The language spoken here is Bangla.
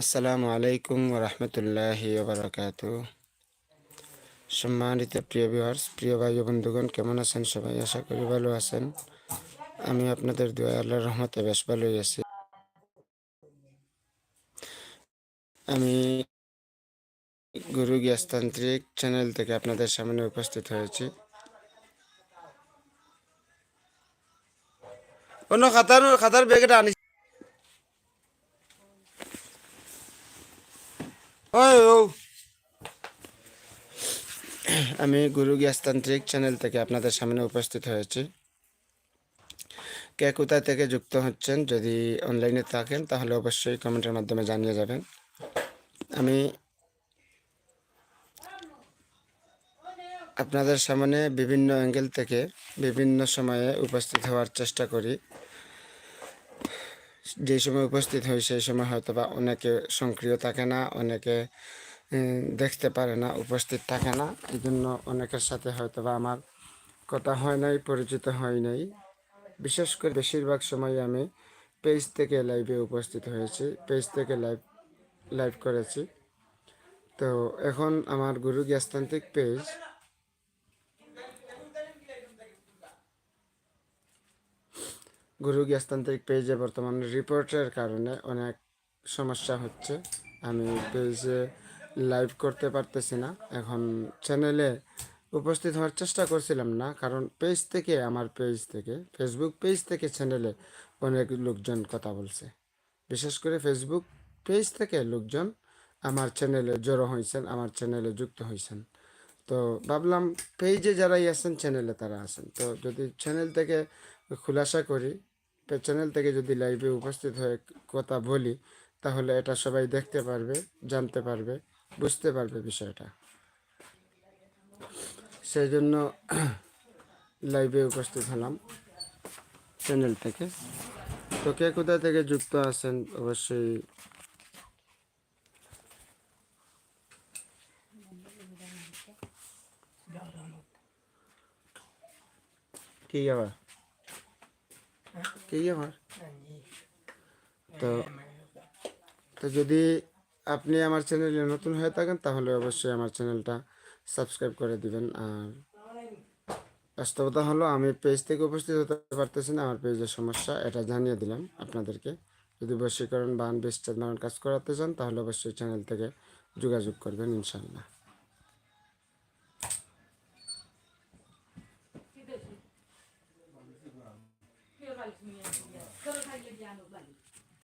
আসসালামু আলাইকুম রহমতুল্লাহ বারাকাত সম্মানিত প্রিয় ভিউয়ার্স প্রিয় ভাই বন্ধুগণ, কেমন আছেন সবাই? আশা করি ভালো আছেন। আমি আপনাদের দোয়া, আল্লাহর রহমতে বেশ ভালোই আছি। আমি গুরু গ্যাসতান্ত্রিক চ্যানেল থেকে আপনাদের সামনে উপস্থিত হয়েছি। অন্য খাতার খাতার ব্যাগটা আনি আমি গুরু গ্যাসতান্ত্রিক চ্যানেল থেকে আপনাদের সামনে উপস্থিত হয়েছি। কে কোথা থেকে যুক্ত হচ্ছেন যদি অনলাইনে থাকেন, তাহলে অবশ্যই কমেন্টের মাধ্যমে জানিয়ে যাবেন। আমি আপনাদের সামনে বিভিন্ন অ্যাঙ্গেল থেকে বিভিন্ন সময়ে উপস্থিত হওয়ার চেষ্টা করি। যে সময় উপস্থিত হই সেই সময় হয়তো বা অনেকে সক্রিয় থাকে না, অনেকে দেখতে পারে না, উপস্থিত থাকে না। এই জন্য অনেকের সাথে হয়তো বা আমার কথা হয় নাই, পরিচিত হয় নাই। বিশেষ করে বেশিরভাগ সময় আমি পেজ থেকে লাইভে উপস্থিত হয়েছি, পেজ থেকে লাইভ লাইভ করেছি। তো এখন আমার গুরু গ্যাসতান্ত্রিক পেজ। গুরু গ্যাসতান্ত্রিক পেজে বর্তমানে রিপোর্টের কারণে অনেক সমস্যা হচ্ছে। আমি পেজে লাইভ করতে পারতেছি না। এখন চ্যানেলে উপস্থিত হওয়ার চেষ্টা করছিলাম না, কারণ পেজ থেকে, আমার পেজ থেকে ফেসবুক পেজ থেকে চ্যানেলে অনেক লোকজন কথা বলছে। বিশেষ করে ফেসবুক পেজ থেকে লোকজন আমার চ্যানেলে জড়ো হয়েছেন, আমার চ্যানেলে যুক্ত হয়েছেন। তো ভাবলাম পেজে যারাই আছেন চ্যানেলে তারা আছেন। তো যদি চ্যানেল থেকে খুলাসা করি চ্যানেল থেকে যদি লাইভে উপস্থিত হয়ে কথা বলি, তাহলে এটা সবাই দেখতে পারবে, জানতে পারবে, বুঝতে পারবে বিষয়টা। সেই জন্য লাইভে উপস্থিত হলাম চ্যানেল থেকে। তো কে কোথা থেকে যুক্ত আছেন, অবশ্যই কি আবার? কি আবার তো তো যদি আপনি আমার চ্যানেলে নতুন হয়ে থাকেন তাহলে অবশ্যই আমার চ্যানেলটা সাবস্ক্রাইব করে দিবেন। আর বাস্তবতা হলো আমি পেজ থেকে উপস্থিত হতে পারতেছি না আমার পেজের সমস্যা এটা জানিয়ে দিলাম আপনাদেরকে। যদি বশীকরণ বান বেস্টার নারায়ণ কাজ করাতে চান তাহলে অবশ্যই চ্যানেল থেকে যোগাযোগ করবেন ইনশাল্লাহ Король Илья